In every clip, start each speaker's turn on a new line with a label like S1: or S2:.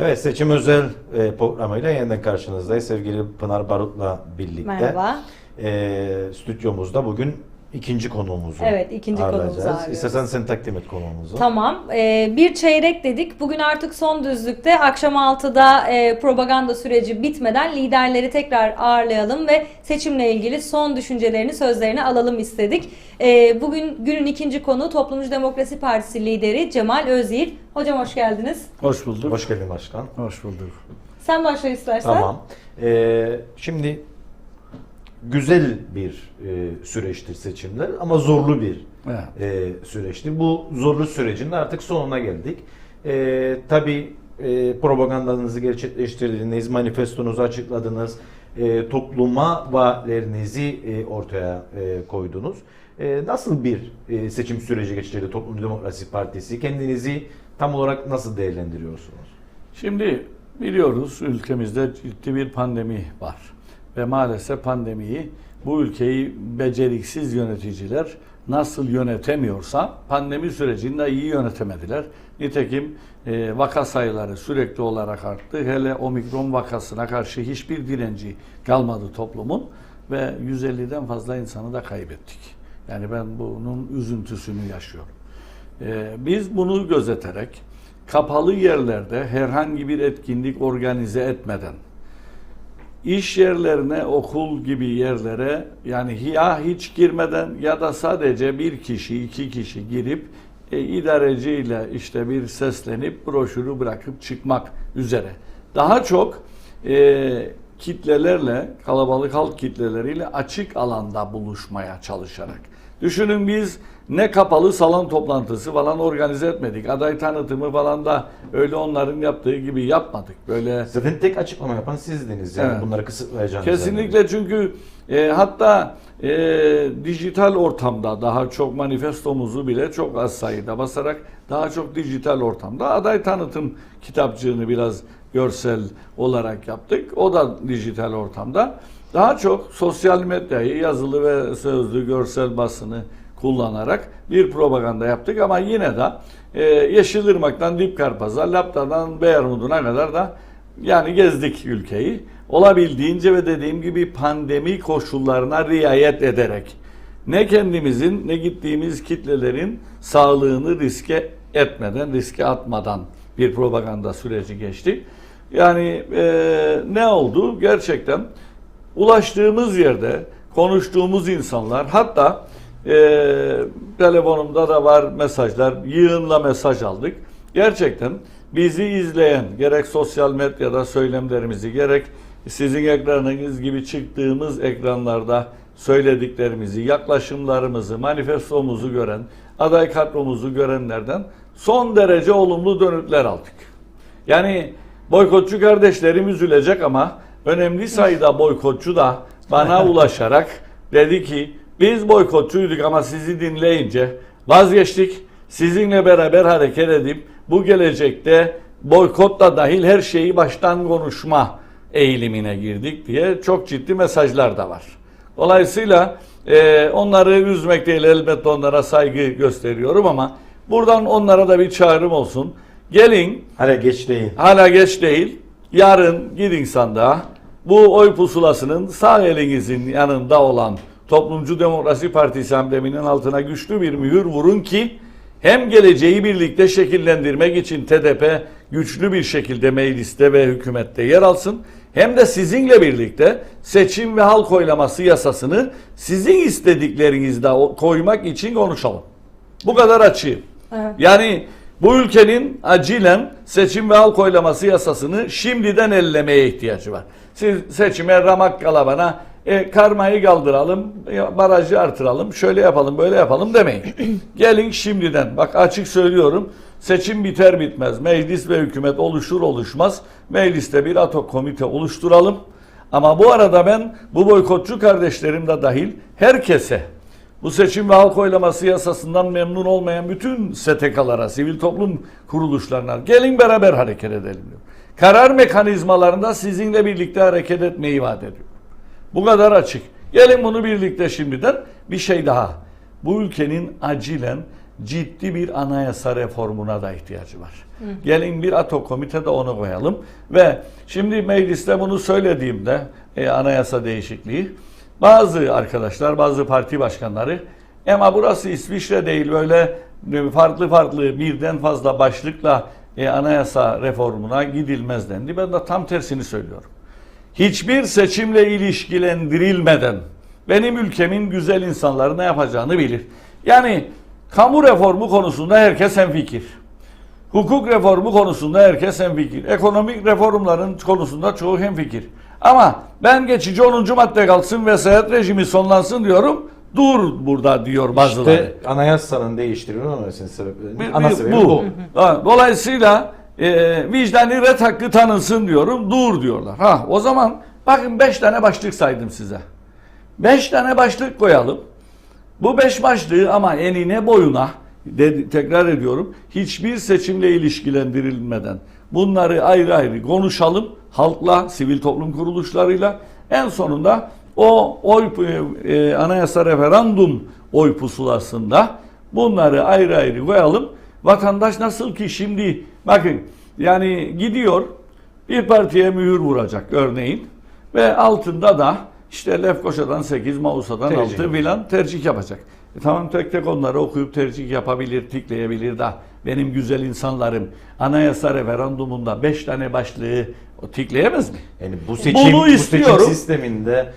S1: Evet seçim özel e, programıyla yeniden karşınızdayız. Sevgili Pınar Barut'la birlikte.
S2: Merhaba.
S1: E, stüdyomuzda bugün ikinci konuğumuzu
S2: Evet, ikinci
S1: ağırlayacağız.
S2: ağırlıyoruz.
S1: İstersen sen takdim et konuğumuzu.
S2: Tamam. Ee, bir çeyrek dedik. Bugün artık son düzlükte akşam 6'da e, propaganda süreci bitmeden liderleri tekrar ağırlayalım ve seçimle ilgili son düşüncelerini, sözlerini alalım istedik. Ee, bugün günün ikinci konu Toplumcu Demokrasi Partisi lideri Cemal Özyiğit. Hocam hoş geldiniz.
S3: Hoş bulduk.
S1: Hoş geldin başkan.
S3: Hoş bulduk.
S2: Sen başla istersen.
S1: Tamam. E, şimdi güzel bir e, süreçtir seçimler ama zorlu bir
S3: Evet.
S1: e, süreçti. Bu zorlu sürecin artık sonuna geldik. E, tabii e, propagandanızı gerçekleştirdiniz, manifestonuzu açıkladınız, e, topluma vaatlerinizi e, ortaya e, koydunuz. E, nasıl bir e, seçim süreci geçirdi Toplumcu Demokrasi Partisi? Kendinizi tam olarak nasıl değerlendiriyorsunuz?
S3: Şimdi biliyoruz ülkemizde ciddi bir pandemi var. Ve maalesef pandemiyi bu ülkeyi beceriksiz yöneticiler nasıl yönetemiyorsa pandemi sürecini de iyi yönetemediler. Nitekim e, vaka sayıları sürekli olarak arttı. Hele omikron vakasına karşı hiçbir direnci kalmadı toplumun ve 150'den fazla insanı da kaybettik. Yani ben bunun üzüntüsünü yaşıyorum. Ee, biz bunu gözeterek kapalı yerlerde herhangi bir etkinlik organize etmeden iş yerlerine, okul gibi yerlere yani ya hiç girmeden ya da sadece bir kişi, iki kişi girip e, idareciyle işte bir seslenip broşürü bırakıp çıkmak üzere. Daha çok e, kitlelerle, kalabalık halk kitleleriyle açık alanda buluşmaya çalışarak. Düşünün biz ne kapalı salon toplantısı falan organize etmedik. Aday tanıtımı falan da öyle onların yaptığı gibi yapmadık. Böyle
S1: Zaten tek açıklama yapan sizdiniz. Yani
S3: Evet.
S1: bunları kısıtlayacağınızı.
S3: Kesinlikle çünkü e, hatta e, dijital ortamda daha çok manifestomuzu bile çok az sayıda basarak daha çok dijital ortamda aday tanıtım kitapçığını biraz görsel olarak yaptık. O da dijital ortamda. Daha çok sosyal medyayı yazılı ve sözlü görsel basını kullanarak bir propaganda yaptık ama yine de e, Yeşilırmak'tan Dipkarpaz'a, Lapta'dan Beyarmud'una kadar da yani gezdik ülkeyi. Olabildiğince ve dediğim gibi pandemi koşullarına riayet ederek ne kendimizin ne gittiğimiz kitlelerin sağlığını riske etmeden, riske atmadan bir propaganda süreci geçti. Yani e, ne oldu? Gerçekten ulaştığımız yerde konuştuğumuz insanlar hatta e, telefonumda da var mesajlar yığınla mesaj aldık. Gerçekten bizi izleyen gerek sosyal medyada söylemlerimizi gerek sizin ekranınız gibi çıktığımız ekranlarda söylediklerimizi, yaklaşımlarımızı, manifestomuzu gören, aday kadromuzu görenlerden son derece olumlu dönütler aldık. Yani boykotçu kardeşlerim üzülecek ama önemli sayıda boykotçu da bana ulaşarak dedi ki biz boykotçuyduk ama sizi dinleyince vazgeçtik. Sizinle beraber hareket edip bu gelecekte boykotla dahil her şeyi baştan konuşma eğilimine girdik diye çok ciddi mesajlar da var. Dolayısıyla e, onları üzmek değil elbette onlara saygı gösteriyorum ama buradan onlara da bir çağrım olsun. Gelin
S1: Hala geç değil.
S3: Hala geç değil. Yarın gidin sandığa. Bu oy pusulasının sağ elinizin yanında olan Toplumcu Demokrasi Partisi ambleminin altına güçlü bir mühür vurun ki hem geleceği birlikte şekillendirmek için TDP güçlü bir şekilde mecliste ve hükümette yer alsın. Hem de sizinle birlikte seçim ve halk oylaması yasasını sizin istediklerinizde koymak için konuşalım. Bu kadar açığım.
S2: Evet.
S3: Yani bu ülkenin acilen seçim ve halk oylaması yasasını şimdiden ellemeye ihtiyacı var. Siz seçime ramak kalabana e, karmayı kaldıralım, e, barajı artıralım, şöyle yapalım, böyle yapalım demeyin. Gelin şimdiden, bak açık söylüyorum, seçim biter bitmez, meclis ve hükümet oluşur oluşmaz, mecliste bir atok komite oluşturalım. Ama bu arada ben bu boykotçu kardeşlerim de dahil herkese bu seçim ve halk oylaması yasasından memnun olmayan bütün STK'lara, sivil toplum kuruluşlarına gelin beraber hareket edelim diyor. Karar mekanizmalarında sizinle birlikte hareket etmeyi vaat ediyor. Bu kadar açık. Gelin bunu birlikte şimdiden bir şey daha. Bu ülkenin acilen ciddi bir anayasa reformuna da ihtiyacı var. Gelin bir ato komitede onu koyalım ve şimdi mecliste bunu söylediğimde e, anayasa değişikliği bazı arkadaşlar, bazı parti başkanları ama burası İsviçre değil böyle e, farklı farklı birden fazla başlıkla e, anayasa reformuna gidilmez dendi. Ben de tam tersini söylüyorum. Hiçbir seçimle ilişkilendirilmeden benim ülkemin güzel insanları ne yapacağını bilir. Yani kamu reformu konusunda herkes hemfikir. Hukuk reformu konusunda herkes hemfikir. Ekonomik reformların konusunda çoğu hemfikir. Ama ben geçici 10. madde kalsın vesayet rejimi sonlansın diyorum. Dur burada diyor bazıları.
S1: İşte anayasanın değiştirilmemesinin sebebi, ana sebebi
S3: bu.
S1: bu.
S3: Dolayısıyla e, vicdani ret hakkı tanınsın diyorum. Dur diyorlar. Ha o zaman bakın 5 tane başlık saydım size. 5 tane başlık koyalım. Bu beş başlığı ama enine boyuna de- tekrar ediyorum hiçbir seçimle ilişkilendirilmeden bunları ayrı ayrı konuşalım halkla, sivil toplum kuruluşlarıyla en sonunda o oy e, e, anayasa referandum oy pusulasında bunları ayrı ayrı koyalım. Vatandaş nasıl ki şimdi bakın yani gidiyor bir partiye mühür vuracak örneğin ve altında da işte Lefkoşa'dan 8, Mausa'dan
S1: Tercih.
S3: 6 filan tercih yapacak. E tamam tek tek onları okuyup tercih yapabilir, tikleyebilir da benim güzel insanlarım anayasa referandumunda 5 tane başlığı o tikleyemez mi?
S1: Yani bu seçim,
S3: Bunu
S1: bu seçim sisteminde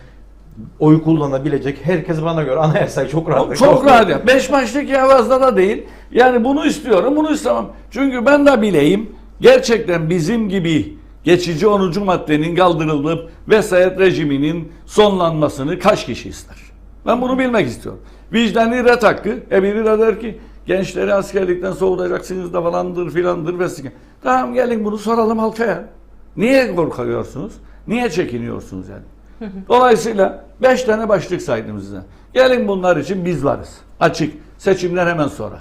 S1: oy kullanabilecek herkes bana göre anayasayı çok rahat.
S3: Çok rahat. Beş başlık ya fazla da değil. Yani bunu istiyorum, bunu istemem. Çünkü ben de bileyim gerçekten bizim gibi geçici 10. maddenin kaldırılıp vesayet rejiminin sonlanmasını kaç kişi ister? Ben bunu bilmek istiyorum. Vicdani ret hakkı. E biri de der ki gençleri askerlikten soğutacaksınız da falandır filandır vesaire. Tamam gelin bunu soralım halka ya. Niye korkuyorsunuz? Niye çekiniyorsunuz yani? Dolayısıyla 5 tane başlık saydım size. Gelin bunlar için biz varız. Açık. Seçimler hemen sonra.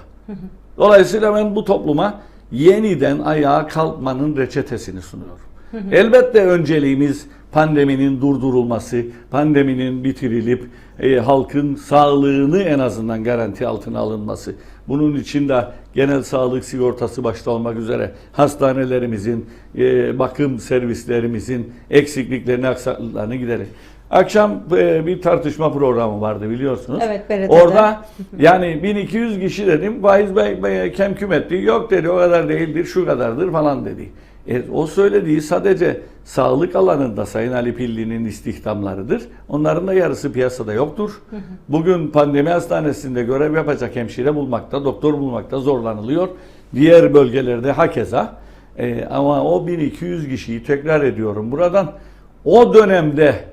S3: Dolayısıyla ben bu topluma yeniden ayağa kalkmanın reçetesini sunuyorum. Elbette önceliğimiz pandeminin durdurulması, pandeminin bitirilip e, halkın sağlığını en azından garanti altına alınması. Bunun için de genel sağlık sigortası başta olmak üzere hastanelerimizin, e, bakım servislerimizin eksikliklerini, aksaklıklarını giderir. Akşam e, bir tartışma programı vardı biliyorsunuz.
S2: Evet, BRT'de.
S3: Orada yani 1200 kişi dedim. Faiz Bey, Bey kemküm etti. Yok dedi o kadar değildir şu kadardır falan dedi. E, o söylediği sadece sağlık alanında Sayın Ali Pilli'nin istihdamlarıdır. Onların da yarısı piyasada yoktur. Bugün pandemi hastanesinde görev yapacak hemşire bulmakta, doktor bulmakta zorlanılıyor. Diğer bölgelerde hakeza. E, ama o 1200 kişiyi tekrar ediyorum buradan. O dönemde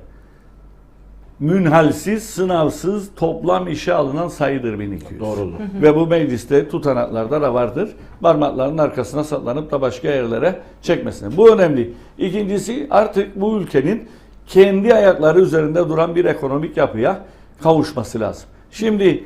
S3: münhalsiz, sınavsız toplam işe alınan sayıdır 1200.
S1: Doğrudur.
S3: Ve bu mecliste tutanaklarda da vardır. Parmaklarının arkasına saklanıp da başka yerlere çekmesine. Bu önemli. İkincisi artık bu ülkenin kendi ayakları üzerinde duran bir ekonomik yapıya kavuşması lazım. Şimdi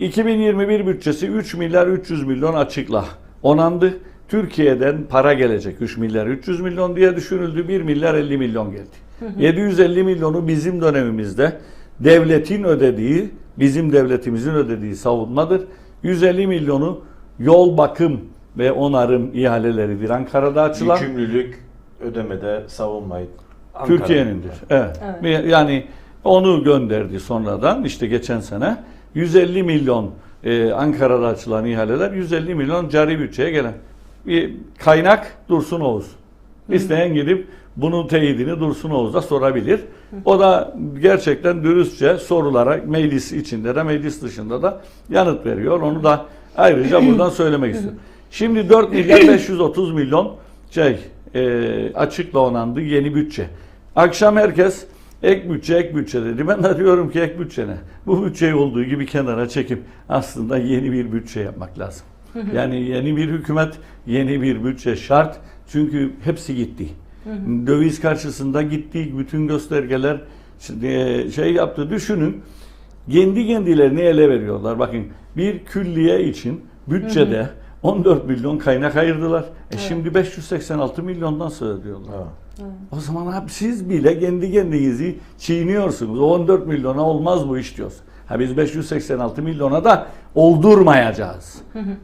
S3: 2021 bütçesi 3 milyar 300 milyon açıkla onandı. Türkiye'den para gelecek 3 milyar 300 milyon diye düşünüldü. 1 milyar 50 milyon geldi. 750 milyonu bizim dönemimizde devletin ödediği, bizim devletimizin ödediği savunmadır. 150 milyonu yol bakım ve onarım ihaleleridir. Ankara'da açılan
S1: Yükümlülük ödemede savunmayı
S3: Türkiye'nindir. Evet.
S2: Evet.
S3: Yani onu gönderdi sonradan işte geçen sene 150 milyon e, Ankara'da açılan ihaleler 150 milyon cari bütçeye gelen bir kaynak Dursun Oğuz. İsteyen gidip bunun teyidini Dursun Oğuz'a sorabilir. O da gerçekten dürüstçe sorulara meclis içinde de meclis dışında da yanıt veriyor. Onu da ayrıca buradan söylemek istiyorum. Şimdi 4 milyar 530 milyon şey e, açıkla onandı yeni bütçe. Akşam herkes ek bütçe ek bütçe dedi. Ben de diyorum ki ek bütçe ne? Bu bütçeyi olduğu gibi kenara çekip aslında yeni bir bütçe yapmak lazım. Yani yeni bir hükümet, yeni bir bütçe şart. Çünkü hepsi gitti. Döviz karşısında gitti. Bütün göstergeler e, şey yaptı. Düşünün kendi kendilerini ele veriyorlar. Bakın bir külliye için bütçede 14 milyon kaynak ayırdılar. E şimdi 586 milyondan söz ediyorlar.
S1: Ha.
S3: O zaman abi siz bile kendi kendinizi çiğniyorsunuz. O 14 milyona olmaz bu iş diyorsun. Ha biz 586 milyona da oldurmayacağız.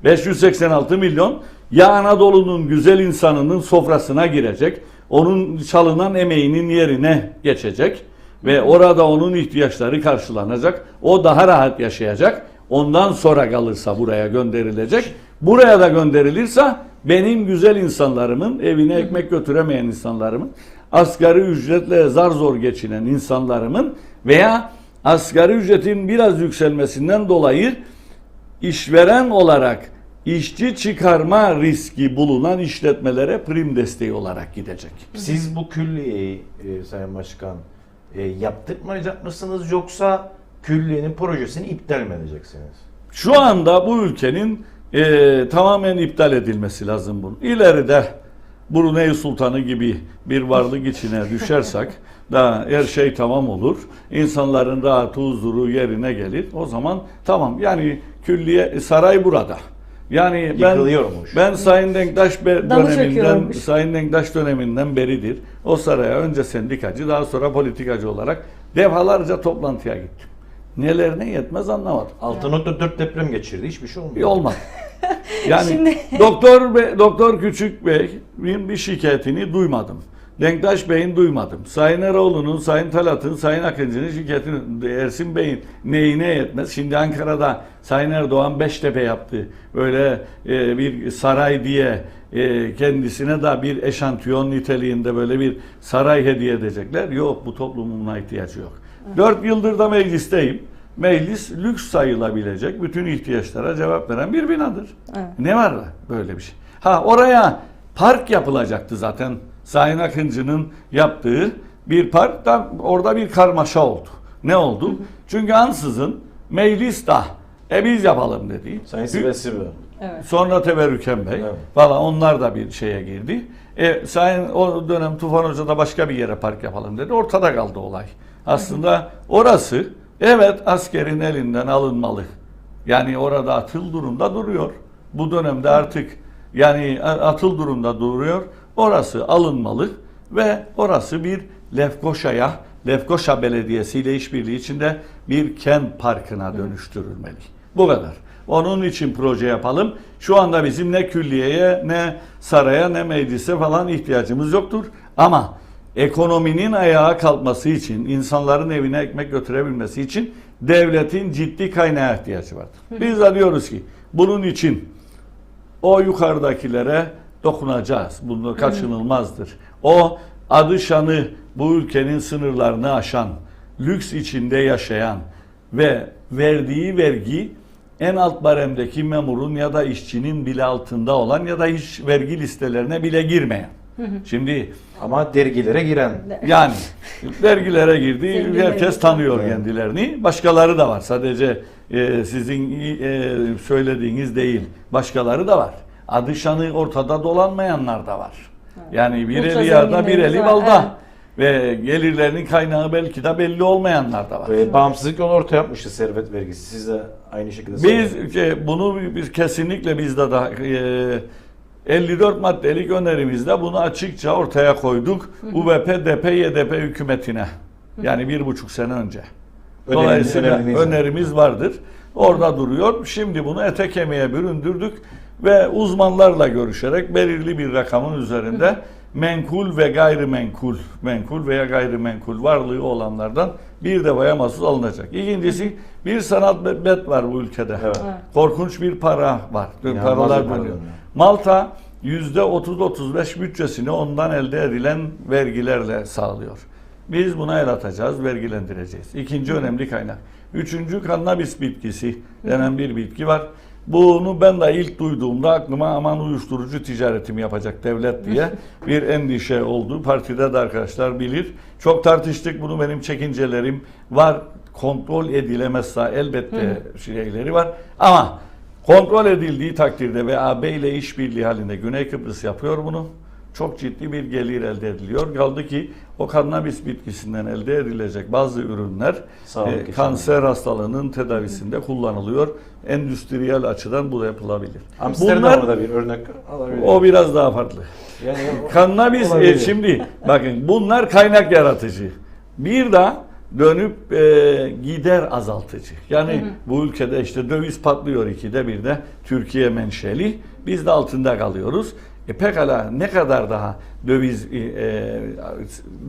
S3: 586 milyon ya Anadolu'nun güzel insanının sofrasına girecek, onun çalınan emeğinin yerine geçecek ve orada onun ihtiyaçları karşılanacak. O daha rahat yaşayacak. Ondan sonra kalırsa buraya gönderilecek. Buraya da gönderilirse benim güzel insanlarımın, evine ekmek götüremeyen insanlarımın, asgari ücretle zar zor geçinen insanlarımın veya asgari ücretin biraz yükselmesinden dolayı işveren olarak işçi çıkarma riski bulunan işletmelere prim desteği olarak gidecek.
S1: Siz bu külliyeyi e, Sayın Başkan e, yaptırmayacak mısınız yoksa külliyenin projesini iptal mi edeceksiniz?
S3: Şu anda bu ülkenin e, tamamen iptal edilmesi lazım bunun. İleride Brunei Sultanı gibi bir varlık içine düşersek da her şey tamam olur. İnsanların rahatı huzuru yerine gelir. O zaman tamam yani külliye saray burada. Yani ben ben Sayın Denktaş be- döneminden
S2: çöküyormuş.
S3: Sayın Denktaş döneminden beridir. O saraya önce sendikacı daha sonra politikacı olarak defalarca toplantıya gittim. Nelerine yetmez anlamadım.
S1: 6.4 deprem geçirdi. Hiçbir şey olmadı.
S3: Bir olmadı. Yani
S2: Şimdi-
S3: doktor Bey, doktor Küçük Bey'in bir şikayetini duymadım. Denktaş Bey'in duymadım. Sayın Eroğlu'nun, Sayın Talat'ın, Sayın Akıncı'nın şikayetini, Ersin Bey'in neyine yetmez. Şimdi Ankara'da Sayın Erdoğan Beştepe yaptı. Böyle e, bir saray diye e, kendisine da bir eşantiyon niteliğinde böyle bir saray hediye edecekler. Yok bu toplumun ihtiyacı yok. Dört yıldır da meclisteyim. Meclis lüks sayılabilecek bütün ihtiyaçlara cevap veren bir binadır.
S2: Evet.
S3: Ne var böyle bir şey? Ha oraya park yapılacaktı zaten. Sayın Akıncı'nın yaptığı bir park da orada bir karmaşa oldu. Ne oldu? Çünkü ansızın meclis da e biz yapalım dedi.
S1: Sayın Sibel.
S2: Evet.
S3: Sonra Teberrüken Bey
S1: Evet.
S3: falan onlar da bir şeye girdi. E, sayın o dönem Tufan Hoca da başka bir yere park yapalım dedi. Ortada kaldı olay. Aslında orası evet askerin elinden alınmalı. Yani orada atıl durumda duruyor. Bu dönemde artık yani atıl durumda duruyor. Orası alınmalı ve orası bir Lefkoşa'ya, Lefkoşa Belediyesi ile işbirliği içinde bir kent parkına dönüştürülmeli. Bu kadar. Onun için proje yapalım. Şu anda bizim ne külliyeye, ne saraya, ne meclise falan ihtiyacımız yoktur. Ama ekonominin ayağa kalkması için, insanların evine ekmek götürebilmesi için devletin ciddi kaynağa ihtiyacı vardır. Biz de diyoruz ki bunun için o yukarıdakilere dokunacağız. Bunu kaçınılmazdır. O adı şanı bu ülkenin sınırlarını aşan, lüks içinde yaşayan ve verdiği vergi en alt baremdeki memurun ya da işçinin bile altında olan ya da hiç vergi listelerine bile girmeyen. Şimdi
S1: Ama dergilere giren.
S3: yani dergilere girdi. Herkes tanıyor
S1: Evet.
S3: kendilerini. Başkaları da var. Sadece e, sizin e, söylediğiniz değil. Başkaları da var. Adı şanı ortada dolanmayanlar da var. Yani bir eli yağda bir eli balda. Ve gelirlerinin kaynağı belki de belli olmayanlar da var.
S1: Ve bağımsızlık yolu ortaya yapmıştı servet vergisi. Siz de aynı şekilde
S3: Biz e, bunu biz kesinlikle biz de e, 54 maddelik önerimizde bunu açıkça ortaya koyduk. UBP, DP, YDP hükümetine. Yani bir buçuk sene önce.
S1: Öneriniz-
S3: Dolayısıyla
S1: var.
S3: önerimiz vardır. Orada duruyor. Şimdi bunu ete kemiğe büründürdük ve uzmanlarla görüşerek belirli bir rakamın üzerinde menkul ve gayrimenkul, menkul veya gayrimenkul varlığı olanlardan bir defaya mahsus alınacak. İkincisi bir sanat bet var bu ülkede.
S1: Evet.
S2: Evet.
S3: Korkunç bir para var.
S1: İnanılmaz
S3: Paralar dönüyor.
S1: dönüyor.
S3: Malta %30-35 bütçesini ondan elde edilen vergilerle sağlıyor. Biz buna el atacağız, vergilendireceğiz. İkinci önemli kaynak. Üçüncü kannabis bitkisi denen bir bitki var. Bunu ben de ilk duyduğumda aklıma aman uyuşturucu ticaretimi yapacak devlet diye bir endişe oldu. Partide de arkadaşlar bilir. Çok tartıştık bunu benim çekincelerim var. Kontrol edilemezse elbette şeyleri var. Ama kontrol edildiği takdirde ve AB ile işbirliği halinde Güney Kıbrıs yapıyor bunu. Çok ciddi bir gelir elde ediliyor. Kaldı ki o kannabis bitkisinden elde edilecek bazı ürünler e, kanser hastalığının tedavisinde kullanılıyor. Endüstriyel açıdan bu da yapılabilir.
S1: Amsterdam'da da bir örnek alabilir.
S3: o biraz daha farklı.
S1: yani
S3: Kannabis e, şimdi bakın bunlar kaynak yaratıcı. Bir de dönüp e, gider azaltıcı. Yani bu ülkede işte döviz patlıyor ikide bir de Türkiye menşeli. Biz de altında kalıyoruz. E pekala ne kadar daha döviz e, e,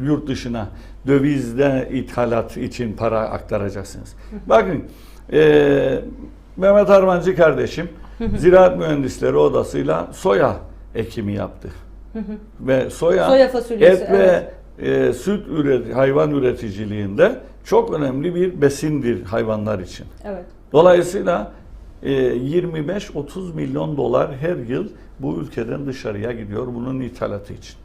S3: yurt dışına dövizde ithalat için para aktaracaksınız? Bakın e, Mehmet Armancı kardeşim Ziraat Mühendisleri Odası'yla soya ekimi yaptı. Ve soya,
S2: Soya fasulyesi,
S3: et ve e, süt üret, hayvan üreticiliğinde çok önemli bir besindir hayvanlar için.
S2: Evet.
S3: Dolayısıyla 25-30 milyon dolar her yıl bu ülkeden dışarıya gidiyor bunun ithalatı için.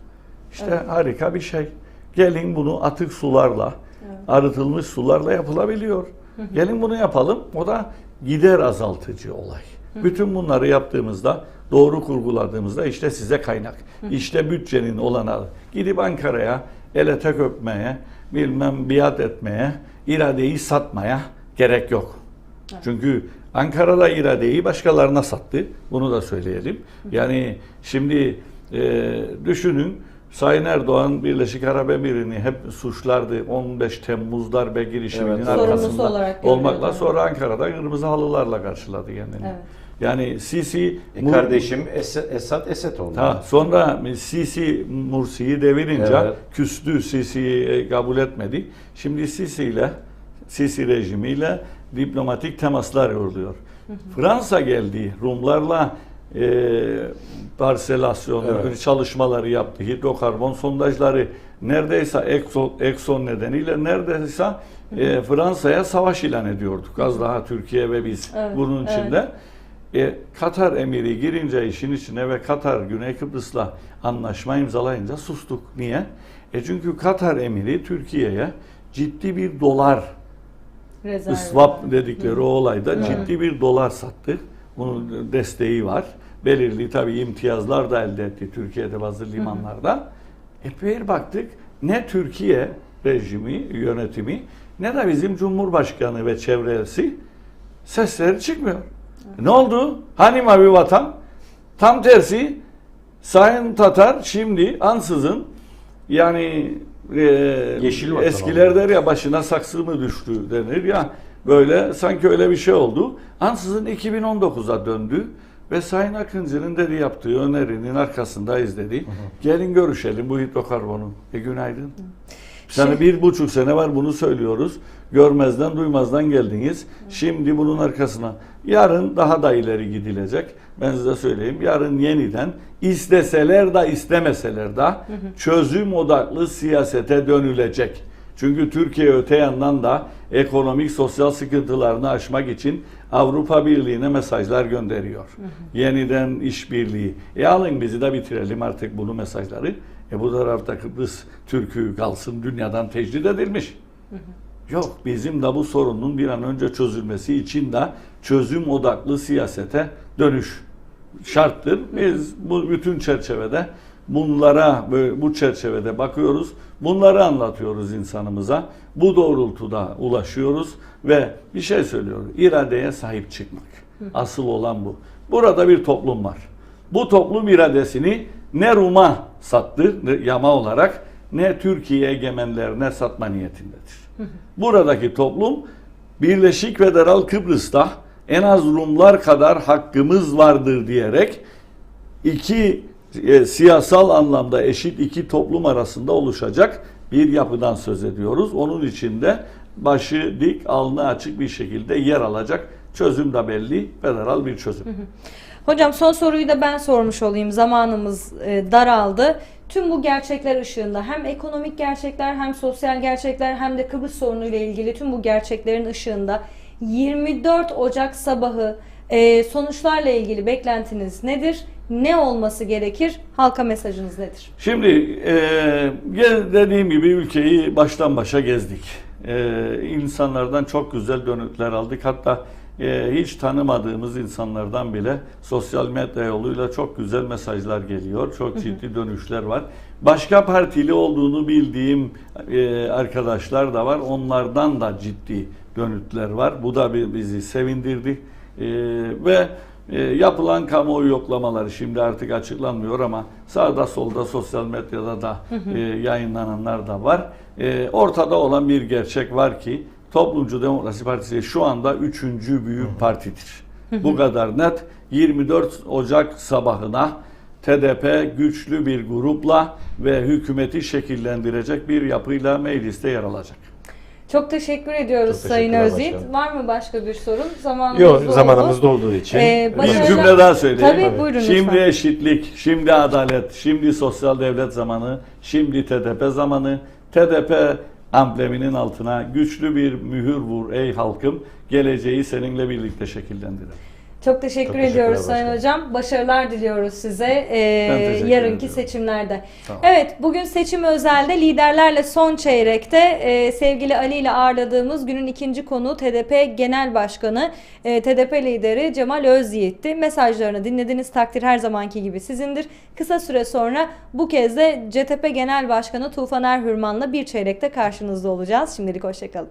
S3: İşte
S2: Evet.
S3: harika bir şey. Gelin bunu atık sularla,
S2: Evet.
S3: arıtılmış sularla yapılabiliyor. Gelin bunu yapalım. O da gider azaltıcı olay. Bütün bunları yaptığımızda, doğru kurguladığımızda işte size kaynak. İşte bütçenin olanağı. Gidip Ankara'ya ele tek öpmeye, bilmem biat etmeye, iradeyi satmaya gerek yok. Çünkü Ankara'da iradeyi başkalarına sattı. Bunu da söyleyelim. Yani şimdi e, düşünün Sayın Erdoğan Birleşik Arap Emirliği'ni hep suçlardı. 15 Temmuz darbe girişiminin
S1: Evet.
S3: Arkasında olmakla sonra Ankara'da kırmızı halılarla karşıladı kendini.
S2: Evet.
S3: Yani Sisi
S1: E, kardeşim Esad, Esad Esed oldu.
S3: Ha, sonra Sisi Mursi'yi devirince
S1: Evet.
S3: küstü, Sisi'yi e, kabul etmedi. Şimdi Sisi ile Sisi rejimiyle diplomatik temaslar yürüyor. Fransa geldi, Rumlarla e, parselasyon
S1: Evet.
S3: çalışmaları yaptı. Hidrokarbon sondajları neredeyse Exxon, Exxon nedeniyle neredeyse e, Fransa'ya savaş ilan ediyorduk. Az daha Türkiye ve biz
S2: Evet,
S3: bunun
S2: evet.
S3: içinde. E, Katar emiri girince işin içine ve Katar Güney Kıbrıs'la anlaşma imzalayınca sustuk. Niye? E çünkü Katar emiri Türkiye'ye ciddi bir dolar
S2: Rezerv.
S3: swap dedikleri o olayda
S1: Evet.
S3: ciddi bir dolar sattı. Bunun desteği var. Belirli tabii imtiyazlar da elde etti Türkiye'de bazı limanlarda. E bir baktık ne Türkiye rejimi, yönetimi ne de bizim Cumhurbaşkanı ve çevresi sesleri çıkmıyor. Ne oldu? Hani mavi vatan? Tam tersi Sayın Tatar şimdi ansızın yani e,
S1: Yeşil vatan
S3: eskiler
S1: oldu.
S3: der ya başına saksı mı düştü denir ya böyle sanki öyle bir şey oldu. Ansızın 2019'a döndü ve Sayın Akıncı'nın dedi yaptığı önerinin arkasındayız dedi. Gelin görüşelim bu hidrokarbonu. E günaydın. Yani
S2: Şey-
S3: bir buçuk sene var bunu söylüyoruz. Görmezden duymazdan geldiniz. Şimdi bunun arkasına yarın daha da ileri gidilecek. Ben size söyleyeyim. Yarın yeniden isteseler de istemeseler de çözüm odaklı siyasete dönülecek. Çünkü Türkiye öte yandan da ekonomik sosyal sıkıntılarını aşmak için Avrupa Birliği'ne mesajlar gönderiyor. Yeniden işbirliği. E alın bizi de bitirelim artık bunu mesajları. E bu tarafta Kıbrıs Türk'ü kalsın dünyadan tecrid edilmiş. Yok bizim de bu sorunun bir an önce çözülmesi için de çözüm odaklı siyasete dönüş şarttır. Biz bu bütün çerçevede bunlara bu çerçevede bakıyoruz. Bunları anlatıyoruz insanımıza. Bu doğrultuda ulaşıyoruz ve bir şey söylüyoruz. İradeye sahip çıkmak. Asıl olan bu. Burada bir toplum var. Bu toplum iradesini ne Rum'a sattı yama olarak ne Türkiye egemenlerine satma niyetindedir. Buradaki toplum Birleşik Federal Kıbrıs'ta en az Rumlar kadar hakkımız vardır diyerek iki e, siyasal anlamda eşit iki toplum arasında oluşacak bir yapıdan söz ediyoruz. Onun içinde başı dik, alnı açık bir şekilde yer alacak çözüm de belli, federal bir çözüm.
S2: Hocam son soruyu da ben sormuş olayım. Zamanımız e, daraldı. Tüm bu gerçekler ışığında hem ekonomik gerçekler hem sosyal gerçekler hem de Kıbrıs sorunu ile ilgili tüm bu gerçeklerin ışığında 24 Ocak sabahı e, sonuçlarla ilgili beklentiniz nedir? Ne olması gerekir? Halka mesajınız nedir?
S3: Şimdi e, dediğim gibi ülkeyi baştan başa gezdik. E, insanlardan çok güzel dönütler aldık. Hatta e, hiç tanımadığımız insanlardan bile sosyal medya yoluyla çok güzel mesajlar geliyor. Çok ciddi dönüşler var. Başka partili olduğunu bildiğim e, arkadaşlar da var. Onlardan da ciddi dönütler var. Bu da bi- bizi sevindirdi. E, ve e, yapılan kamuoyu yoklamaları şimdi artık açıklanmıyor ama sağda solda sosyal medyada da e, yayınlananlar da var. E, ortada olan bir gerçek var ki Toplumcu Demokrasi Partisi şu anda üçüncü büyük partidir. Bu kadar net. 24 Ocak sabahına TDP güçlü bir grupla ve hükümeti şekillendirecek bir yapıyla mecliste yer alacak.
S2: Çok teşekkür ediyoruz
S1: Çok
S2: Sayın
S1: başkanım.
S2: Var mı başka bir sorun? Zamanımız
S1: Yok
S2: doldu.
S1: zamanımız dolduğu için.
S2: Ee,
S3: Bir cümle daha söyleyeyim.
S2: Tabii buyurun
S3: Şimdi
S2: lütfen.
S3: eşitlik, şimdi adalet, şimdi sosyal devlet zamanı, şimdi TDP zamanı. TDP ambleminin altına güçlü bir mühür vur ey halkım. Geleceği seninle birlikte şekillendirelim.
S2: Çok teşekkür
S1: Çok teşekkürler
S2: ediyoruz Sayın
S1: başkanım.
S2: Hocam. Başarılar diliyoruz size
S3: teşekkür
S2: yarınki
S3: ediyorum.
S2: seçimlerde.
S3: Tamam.
S2: Evet bugün seçim özelde liderlerle son çeyrekte ee, sevgili Ali ile ağırladığımız günün ikinci konuğu TDP Genel Başkanı ee, TDP lideri Cemal Özyiğit'ti. Mesajlarını dinlediğiniz takdir her zamanki gibi sizindir. Kısa süre sonra bu kez de CTP Genel Başkanı Tufan Erhürman'la bir çeyrekte karşınızda olacağız. Şimdilik hoşçakalın.